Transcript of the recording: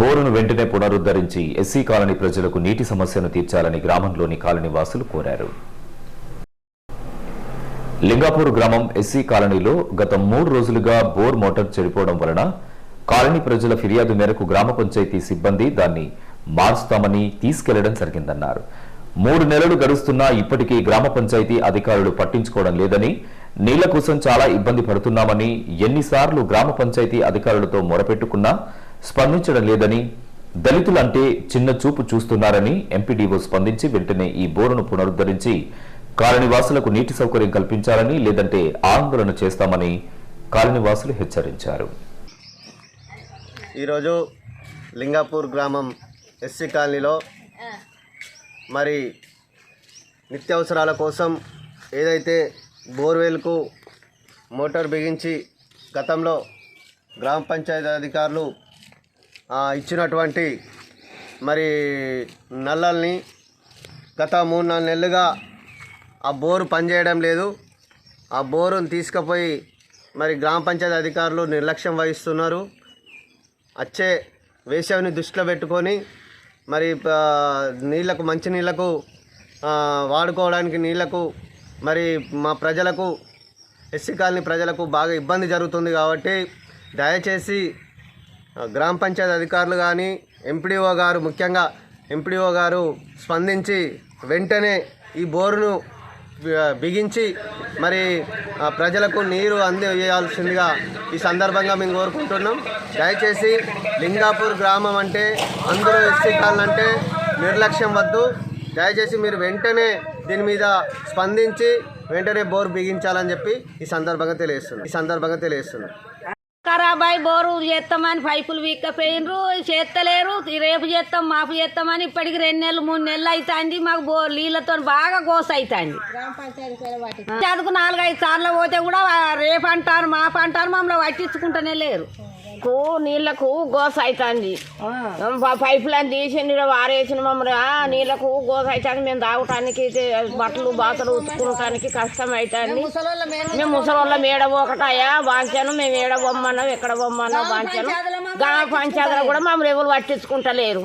బోరును వెంటనే పునరుద్ధరించి SC colony ప్రజలకు నీటి సమస్యను తీర్చాలని గ్రామంలోని కాలనీ వాసులు కోరారు. లింగాపూర్ గ్రామం ఎస్సీ కాలనీలో గత మూడు రోజులుగా బోర్ మోటార్ చెడిపోవడం వలన కాలనీ ప్రజల ఫిర్యాదు మేరకు గ్రామ పంచాయతీ సిబ్బంది దాన్ని మార్చుతామని తీసుకెళ్ళడం జరిగిందన్నారు. మూడు నెలలు గడుస్తున్నా ఇప్పటికీ గ్రామ పంచాయతీ అధికారులు పట్టించుకోవడం లేదని నీళ్ళ కోసం చాలా ఇబ్బంది పడుతున్నామని ఎన్నిసార్లు గ్రామ పంచాయతీ అధికారులతో మొరపెట్టుకున్నా స్పందించడం లేదని దళితులంటే చిన్న చూపు చూస్తున్నారని ఎంపీడీఓ స్పందించి వెంటనే ఈ బోరును పునరుద్ధరించి కాలనీవాసులకు నీటి సౌకర్యం కల్పించాలని లేదంటే ఆందోళన చేస్తామని కాలనీవాసులు హెచ్చరించారు. ఈరోజు లింగాపూర్ గ్రామం ఎస్సీ కాలనీలో మరి నిత్యావసరాల కోసం ఏదైతే బోర్వెల్కు మోటార్ బిగించి గతంలో గ్రామ పంచాయతీ అధికారులు ఇచ్చినటువంటి మరి నల్లల్ని గత మూడు నాలుగు నెలలుగా ఆ బోరు పనిచేయడం లేదు. ఆ బోరును తీసుకుపోయి మరి గ్రామ పంచాయతీ అధికారులు నిర్లక్ష్యం వహిస్తున్నారు. వచ్చే వేసవిని దృష్టిలో పెట్టుకొని మరి నీళ్ళకు మంచి నీళ్ళకు వాడుకోవడానికి నీళ్ళకు మరి మా ప్రజలకు ఎస్సీ కాలనీ ప్రజలకు బాగా ఇబ్బంది జరుగుతుంది కాబట్టి దయచేసి గ్రామ పంచాయతీ అధికారులు కానీ ఎంపీడీఓ గారు ముఖ్యంగా ఎంపీడీఓ గారు స్పందించి వెంటనే ఈ బోరును బిగించి మరి ప్రజలకు నీరు అందజేయాల్సిందిగా ఈ సందర్భంగా మేము కోరుకుంటున్నాం. దయచేసి లింగాపూర్ గ్రామం అంటే అందరూ ఎస్సీ అంటే నిర్లక్ష్యం వద్దు. దయచేసి మీరు వెంటనే దీని మీద స్పందించి వెంటనే బోర్ బిగించాలని చెప్పి ఈ సందర్భంగా తెలియజేస్తున్నాం. ఈ సందర్భంగా తెలియజేస్తున్నాం. ఖరాబ్ అయి బోరు చేస్తామని పైపులు వీక్కపోయినరు చేస్తలేరు రేపు చేస్తాం మాపు చేస్తామని ఇప్పటికి రెండు నెలలు మూడు నెలలు అవుతుంది మాకు బో నీళ్ళతో బాగా గోస అవుతుంది చదువుకు నాలుగైదు సార్లు పోతే కూడా రేపు అంటారు మాపు అంటారు మమ్మల్ని పట్టించుకుంటూనే లేరు. కు నీళ్ళకు గోస అవుతుంది పైపులను తీసి నీళ్ళు వారేసిన మమ్మల్ని నీళ్ళకు గోస అవుతుంది మేము తాగటానికి బట్టలు బాతలు ఉతుకుకోవటానికి కష్టం అవుతుంది మేము ముసలోళ్ళ మేడ ఒకటాయా వాంచాను మేము ఏడ బొమ్మన్నాం ఎక్కడ బొమ్మన్నాం వాంచాను గ్రామ పంచాయతీలో కూడా మమ్మల్ని ఎవరు పట్టించుకుంటలేరు.